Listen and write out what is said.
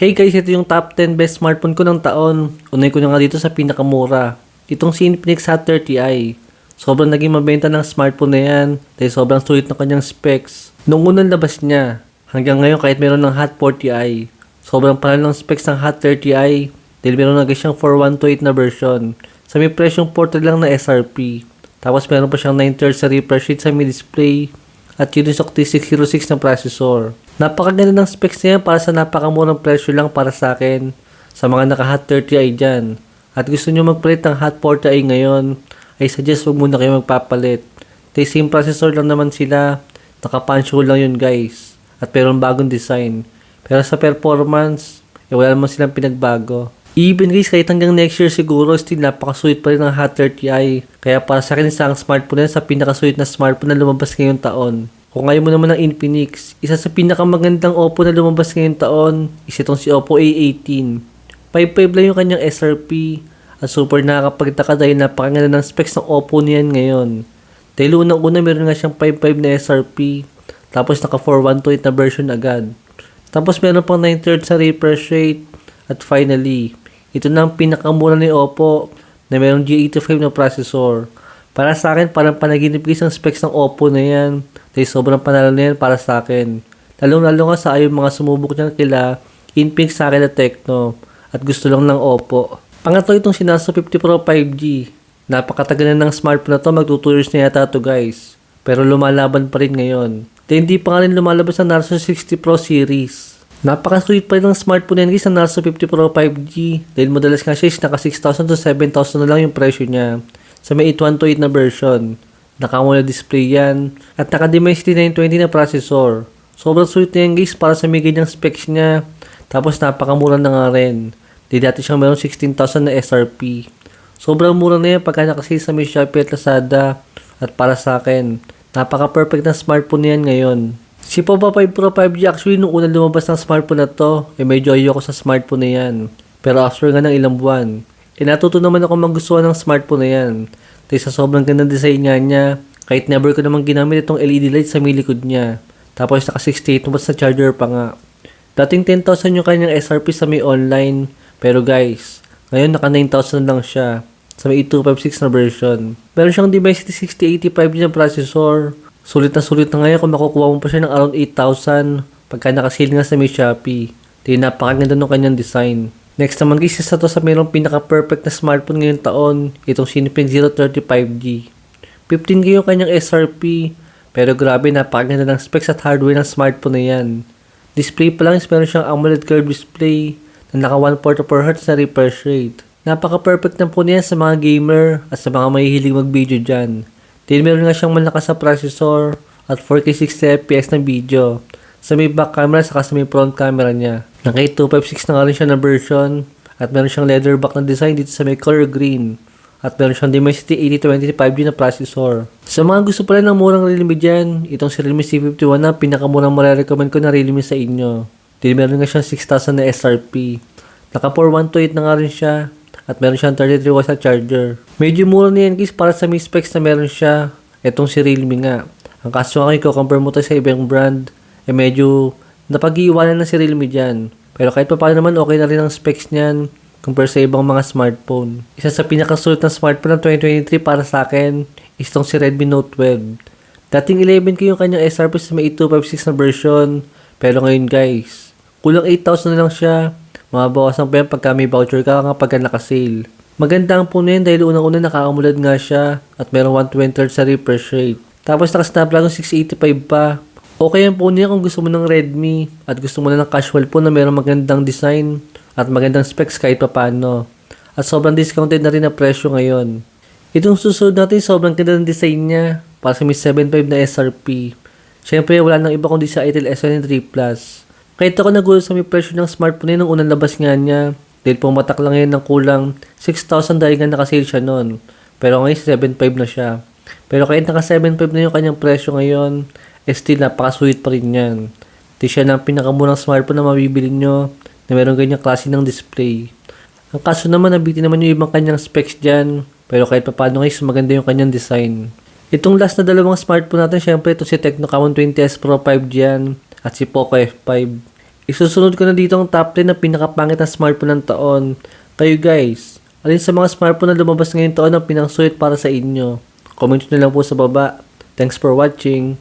Hey guys, ito yung top 10 best smartphone ko ng taon. Unay ko na nga dito sa pinakamura. Itong si Infinix Hot 30i. Sobrang naging mabenta ng smartphone na yan dahil sobrang sulit ng kanyang specs. Nung unang labas niya, hanggang ngayon kahit meron ng Hot 40i, sobrang panalo ng specs ng Hot 30i dahil meron na siyang 4128 na version. Sa may presyong ported lang na SRP. Tapos meron pa siyang 9 Hz sa refresh rate sa mi display at Unisoc T606 na processor. Napakaganda ng specs niya para sa napakamurang presyo lang para sa akin sa mga naka-Hot 30i dyan. At gusto nyo magpalit ng Hot 40i ngayon, ay suggest wag muna kayo magpapalit. Dahil same processor lang naman sila, naka-punch hole lang yun guys. At meron bagong design. Pero sa performance, eh, wala naman silang pinagbago. Even guys, kahit hanggang next year siguro, still napakasuit pa rin ng Hot 30i. Kaya para sa akin, isang smartphone na sa pinakasuit na smartphone na lumabas ngayong taon. Kung ayaw mo naman ng Infinix, isa sa pinakamagandang Oppo na lumabas ngayong taon, isa itong si Oppo A18. 5.5 lang yung kanyang SRP at super nakakapagtaka dahil napakaganda ng specs ng Oppo niyan ngayon. Dahil unang-una meron nga siyang 5.5 na SRP, tapos naka 4128 na version agad. Tapos meron pang 9 thirds sa refresh rate, at finally, ito na ang pinakamura ni Oppo na meron G85 na processor. Para sa akin, parang panaginip guys ang specs ng Oppo na yan. Dahil sobrang panalo na yan para sa akin. Lalong-lalo nga sa ayaw mga sumubok niyan kila Infinix sa akin na Tecno at gusto lang ng Oppo. Pangatlo itong si Naso 50 Pro 5G. Napakatagal na ng smartphone na to, magto 2 years na yata to guys. Pero lumalaban pa rin ngayon. Dahil hindi pa nga rin lumalabas ang Narzo 60 Pro series. Napaka-sweet pa rin ng smartphone yan guys ang Narzo 50 Pro 5G. Dahil madalas nga siya is naka 6,000 to 7,000 na lang yung presyo niya. Sa may 8128 na version. Naka-AMOLED display yan. At naka-Dimensity 920 na processor. Sobrang sweet na yan guys para sa may ganyang specs niya. Tapos napakamura na nga rin. Di dati siyang meron 16,000 na SRP. Sobrang mura na yan pagka nakasale sa may Shopee at Lazada. At para sa akin, napaka-perfect na smartphone na yan ngayon. Si Popa 5 Pro 5G actually nung unang lumabas ng smartphone na to, eh medyo ayoko sa smartphone na yan. Pero after nga ng ilang buwan, eh natuto naman ako magustuhan ng smartphone na yan. Dahil sa sobrang ganda design nga niya, kahit never ko naman ginamit itong LED light sa may likod niya. Tapos naka 68 watts na charger pa nga. Dating 10,000 yung kanyang SRP sa may online. Pero guys, ngayon naka 9,000 lang siya sa may 8256 na version. Meron siyang Dimensity 6085 na processor. Sulit na sulit na ngayon kung makukuha mo pa siya ng around 8,000 pagka nakasale nga sa may Shopee. Di napakaganda ng kanyang design. Next naman guys, isa to sa mayroong pinaka-perfect na smartphone ngayong taon, itong Sinipin 035G. 15K yung kanyang SRP, pero grabe napakaganda ng specs at hardware ng smartphone na yan. Display pa lang is meron siyang AMOLED curved display na naka 144Hz na refresh rate. Napaka-perfect na po niya sa mga gamer at sa mga mahihilig mag-video dyan. Dahil meron nga siyang malakas sa processor at 4K 60 FPS na video sa may back camera saka sa may front camera niya. Naka 256 na nga rin siya na version at meron siyang leather back na design dito sa may color green at meron siyang Dimensity 8025G na processor. Sa mga gusto pala ng murang Realme dyan, itong si Realme C51 na pinakamurang marirecommend ko na Realme sa inyo. Dahil meron nga siyang 6,000 na SRP. Naka 4128 na nga rin siya at meron siyang 33 watts na charger. Medyo mura na yan guys para sa may specs na meron siya. Itong si Realme nga. Ang kaso nga ko, compare mo tayo sa ibang brand, eh medyo napag-iiwanan na si Realme dyan. Pero kahit pa paano naman, okay na rin ang specs niyan compare sa ibang mga smartphone. Isa sa pinakasulit na smartphone ng 2023 para sa akin is itong si Redmi Note 12. Dating 11 ko yung kanyang SRP sa may 8256 na version. Pero ngayon guys, kulang 8,000 na lang siya. Mababawasan pa yan pagka may voucher ka kapag naka-sale. Maganda ang na yan dahil unang-una naka-AMOLED nga siya at merong 120 Hz sa refresh rate. Tapos naka-Snapdragon 685 pa. Okay ang phone niya kung gusto mo ng Redmi at gusto mo na ng casual phone na merong magandang design at magandang specs kahit papano. At sobrang discounted na rin na presyo ngayon. Itong susunod natin sobrang ganda ng design niya para sa may 7.5 na SRP. Siyempre wala nang iba kundi sa Itel S23 Plus. Kahit ako nagulat sa may presyo ng smartphone niya nung unang labas nga niya dahil pumatak lang ngayon ng kulang 6,000 dahil nga nakasale siya noon. Pero ngayon 7.5 na siya. Pero kahit naka 7.5 na yung kanyang presyo ngayon, eh still napaka-sweet pa rin yan. Di siya ng pinakamurang smartphone na mabibili nyo na meron ganyang klase ng display. Ang kaso naman, nabitin naman yung ibang kanyang specs dyan. Pero kahit pa paano guys, maganda yung kanyang design. Itong last na dalawang smartphone natin, syempre ito si Tecno Camon 20S Pro 5 dyan at si Poco F5. Isusunod ko na dito ang top 10 na pinakapangit na smartphone ng taon. Kayo guys, alin sa mga smartphone na lumabas ngayong taon ang pinakasulit para sa inyo? Comment nyo na lang po sa baba. Thanks for watching.